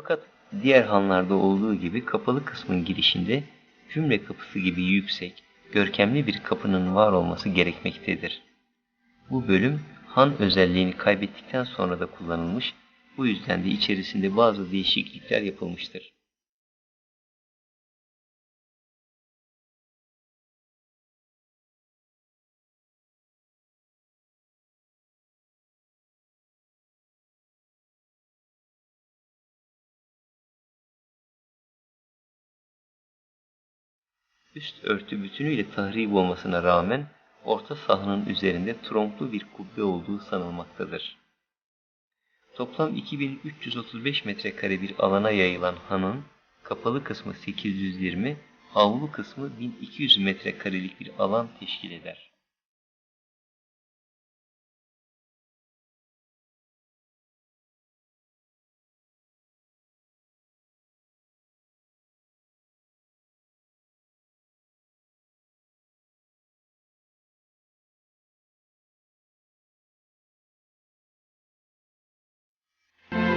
Fakat diğer hanlarda olduğu gibi kapalı kısmın girişinde cümle kapısı gibi yüksek, görkemli bir kapının var olması gerekmektedir. Bu bölüm han özelliğini kaybettikten sonra da kullanılmış, bu yüzden de içerisinde bazı değişiklikler yapılmıştır. Üst örtü bütünüyle tahrip olmasına rağmen orta sahanın üzerinde tronklu bir kubbe olduğu sanılmaktadır. Toplam 2335 metrekare bir alana yayılan hanın kapalı kısmı 820, avlu kısmı 1200 metrekarelik bir alan teşkil eder.